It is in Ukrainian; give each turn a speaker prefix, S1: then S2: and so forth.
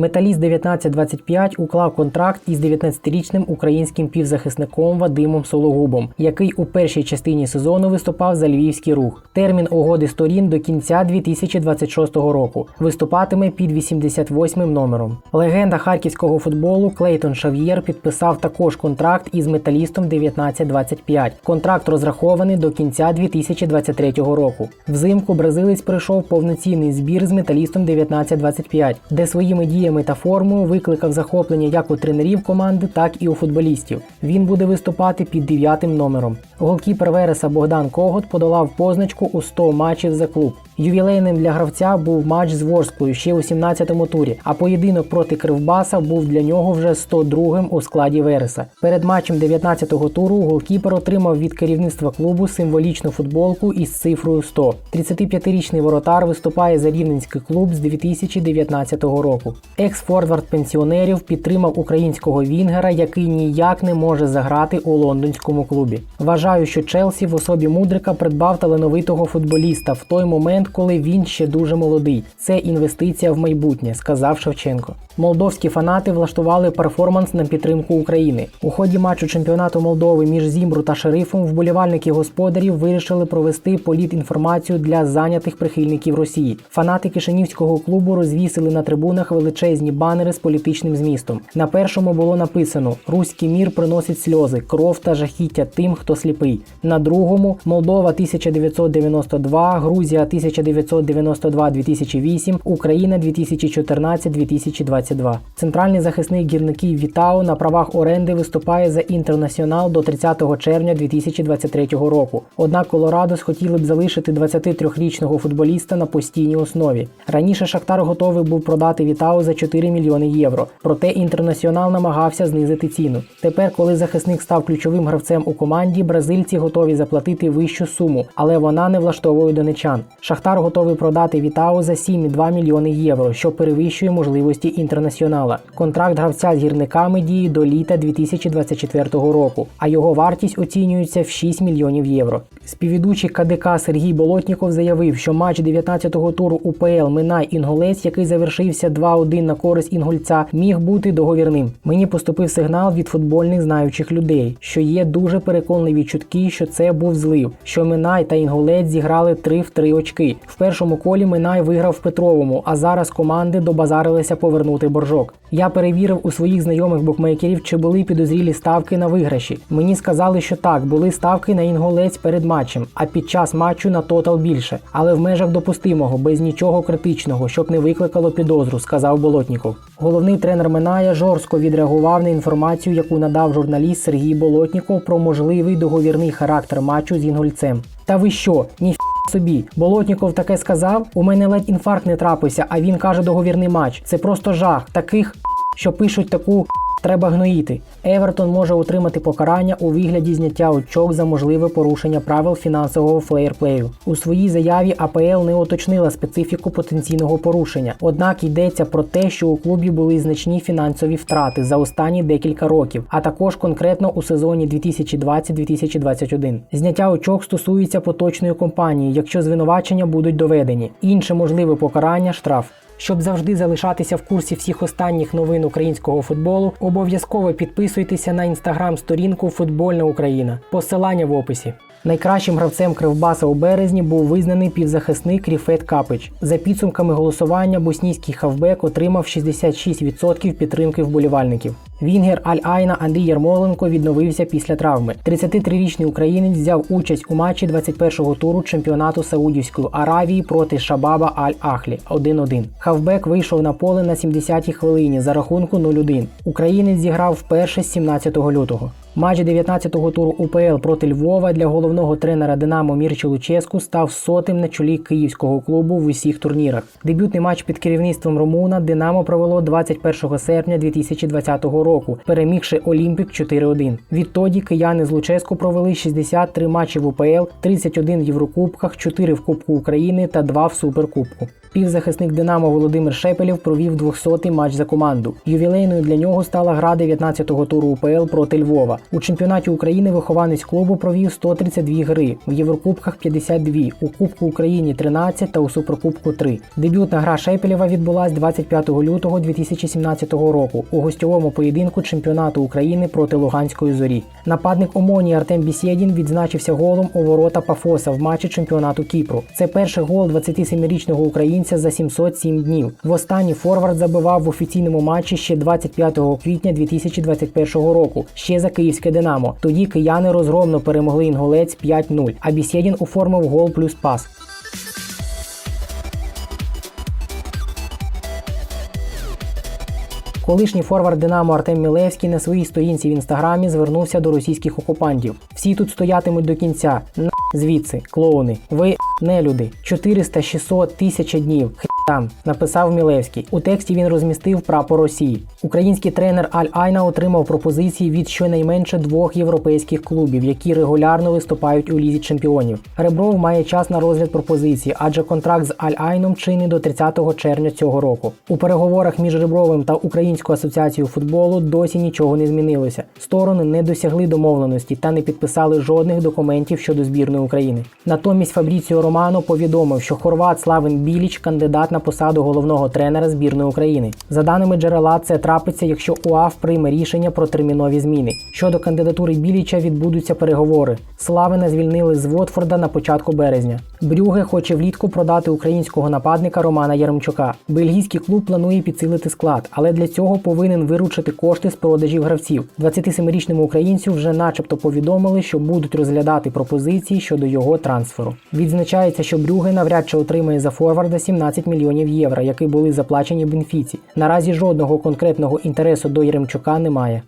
S1: Металіст 1925 уклав контракт із 19-річним українським півзахисником Вадимом Сологубом, який у першій частині сезону виступав за львівський рух. Термін угоди сторін до кінця 2026 року виступатиме під 88 номером. Легенда харківського футболу Клейтон Шав'єр підписав також контракт із металістом 1925. Контракт розрахований до кінця 2023 року. Взимку бразилець пройшов повноцінний збір з металістом 1925, де своїми діями та формою викликав захоплення як у тренерів команди, так і у футболістів. Він буде виступати під дев'ятим номером. Голкіпер Вереса Богдан Когот подолав позначку у 100 матчів за клуб. Ювілейним для гравця був матч з Ворсклою ще у 17-му турі, а поєдинок проти Кривбаса був для нього вже 102-м у складі Вереса. Перед матчем 19-го туру голкіпер отримав від керівництва клубу символічну футболку із цифрою 100. 35-річний воротар виступає за рівненський клуб з 2019 року. Екс-форвард пенсіонерів підтримав українського вінгера, який ніяк не може заграти у лондонському клубі. Вважаю, що Челсі в особі Мудрика придбав талановитого футболіста в той момент, коли він ще дуже молодий. Це інвестиція в майбутнє, сказав Шевченко. Молдовські фанати влаштували перформанс на підтримку України. У ході матчу чемпіонату Молдови між Зімбру та Шерифом вболівальники господарів вирішили провести політінформацію для зайнятих прихильників Росії. Фанати Кишинівського клубу розвісили на трибунах величезні банери з політичним змістом. На першому було написано: Руський мір приносить сльози, кров та жахіття тим, хто сліпий. На другому Молдова 1992, Грузія 1992-2008, Україна 2014-2022. Центральний захисник гірників Вітау на правах оренди виступає за інтернаціонал до 30 червня 2023 року. Однак Колорадос хотіли б залишити 23-річного футболіста на постійній основі. Раніше Шахтар готовий був продати Вітау за 4 мільйони євро. Проте інтернаціонал намагався знизити ціну. Тепер, коли захисник став ключовим гравцем у команді, бразильці готові заплатити вищу суму, але вона не влаштовує донечан. Шахтар готовий продати Вітау за 7,2 мільйони євро, що перевищує можливості інтернаціонала. Контракт гравця з гірниками діє до літа 2024 року, а його вартість оцінюється в 6 мільйонів євро. Співведучий КДК Сергій Болотніков заявив, що матч 19-го туру УПЛ Минай Інголець, який завершився 2-1 на користь інгульця, міг бути договірним. Мені поступив сигнал від футбольних знаючих людей, що є дуже переконливі чутки, що це був злив, що Минай та Інгулець зіграли 3 в 3 очки. В першому колі Минай виграв в Петровому, а зараз команди добазарилися повернути боржок. Я перевірив у своїх знайомих букмекерів, чи були підозрілі ставки на виграші. Мені сказали, що так, були ставки на інголець перед матчем, а під час матчу на тотал більше, але в межах допустимого, без нічого критичного, щоб не викликало підозру, сказав Болотніков. Головний тренер Миная жорстко відреагував на інформацію, яку надав журналіст Сергій Болотніков про можливий договірний характер матчу з інгульцем. Та ви що? Ні собі. Болотніков таке сказав. У мене ледь інфаркт не трапився, а він каже договірний матч. Це просто жах. Таких, що пишуть таку. Треба гноїти. Евертон може отримати покарання у вигляді зняття очок за можливе порушення правил фінансового флеєрплею. У своїй заяві АПЛ не уточнила специфіку потенційного порушення. Однак йдеться про те, що у клубі були значні фінансові втрати за останні декілька років, а також конкретно у сезоні 2020-2021. Зняття очок стосується поточної компанії, якщо звинувачення будуть доведені. Інше можливе покарання штраф. Щоб завжди залишатися в курсі всіх останніх новин українського футболу, обов'язково підписуйтеся на інстаграм-сторінку Футбольна Україна. Посилання в описі. Найкращим гравцем Кривбаса у березні був визнаний півзахисник Ріфет Капич. За підсумками голосування боснійський хавбек отримав 66% підтримки вболівальників. Вінгер Аль-Айна Андрій Ярмоленко відновився після травми. 33-річний українець взяв участь у матчі 21-го туру чемпіонату Саудівської Аравії проти Шабаба Аль-Ахлі 1-1. Хавбек вийшов на поле на 70-й хвилині за рахунку 0-1. Українець зіграв вперше з 17 лютого. Матч 19-го туру УПЛ проти Львова для головного тренера Динамо Мірчі Луческу став сотим на чолі київського клубу в усіх турнірах. Дебютний матч під керівництвом Румуна Динамо провело 21 серпня 2020 року, перемігши Олімпік 4-1. Відтоді кияни з Луческу провели 63 матчі в УПЛ, 31 в Єврокубках, 4 в Кубку України та 2 в Суперкубку. Півзахисник Динамо Володимир Шепелєв провів 200-й матч за команду. Ювілейною для нього стала гра 19-го туру УПЛ проти Львова. У чемпіонаті України вихованець клубу провів 132 гри, в Єврокубках 52, у Кубку України 13 та у Суперкубку 3. Дебютна гра Шепелєва відбулась 25 лютого 2017 року у гостьовому поєдинку чемпіонату України проти Луганської зорі. Нападник Омоні Артем Бісєдін відзначився голом у ворота Пафоса в матчі чемпіонату Кіпру. Це перший гол 27-річного українця за 707 днів. Востаннє форвард забивав в офіційному матчі ще 25 квітня 2021 року, ще за київське Динамо. Тоді кияни розгромно перемогли інголець 5-0, а Бісєдін оформив гол плюс пас. Колишній форвард Динамо Артем Мілевський на своїй сторінці в інстаграмі звернувся до російських окупантів. Всі тут стоятимуть до кінця. На звідси, клоуни. Ви не люди. 400, 600, тисяча днів. Там написав Мілевський. У тексті він розмістив прапор Росії. Український тренер Аль Айна отримав пропозиції від щонайменше двох європейських клубів, які регулярно виступають у лізі чемпіонів. Ребров має час на розгляд пропозиції, адже контракт з Аль Айном чинний до 30 червня цього року. У переговорах між Ребровим та Українською асоціацією футболу досі нічого не змінилося. Сторони не досягли домовленості та не підписали жодних документів щодо збірної України. Натомість Фабріціо Романо повідомив, що хорват Славен Біліч кандидат на посаду головного тренера збірної України. За даними джерела, це трапиться, якщо УАФ прийме рішення про термінові зміни. Щодо кандидатури Біліча відбудуться переговори. Славина звільнили з Вотфорда на початку березня. Брюге хоче влітку продати українського нападника Романа Яремчука. Бельгійський клуб планує підсилити склад, але для цього повинен виручити кошти з продажів гравців. 27-річному українцю вже начебто повідомили, що будуть розглядати пропозиції щодо його трансферу. Відзначається, що Брюге навряд чи отримає за форварда 17 мільйонів євро, які були заплачені Бенфіці. Наразі жодного конкретного інтересу до Єремчука немає.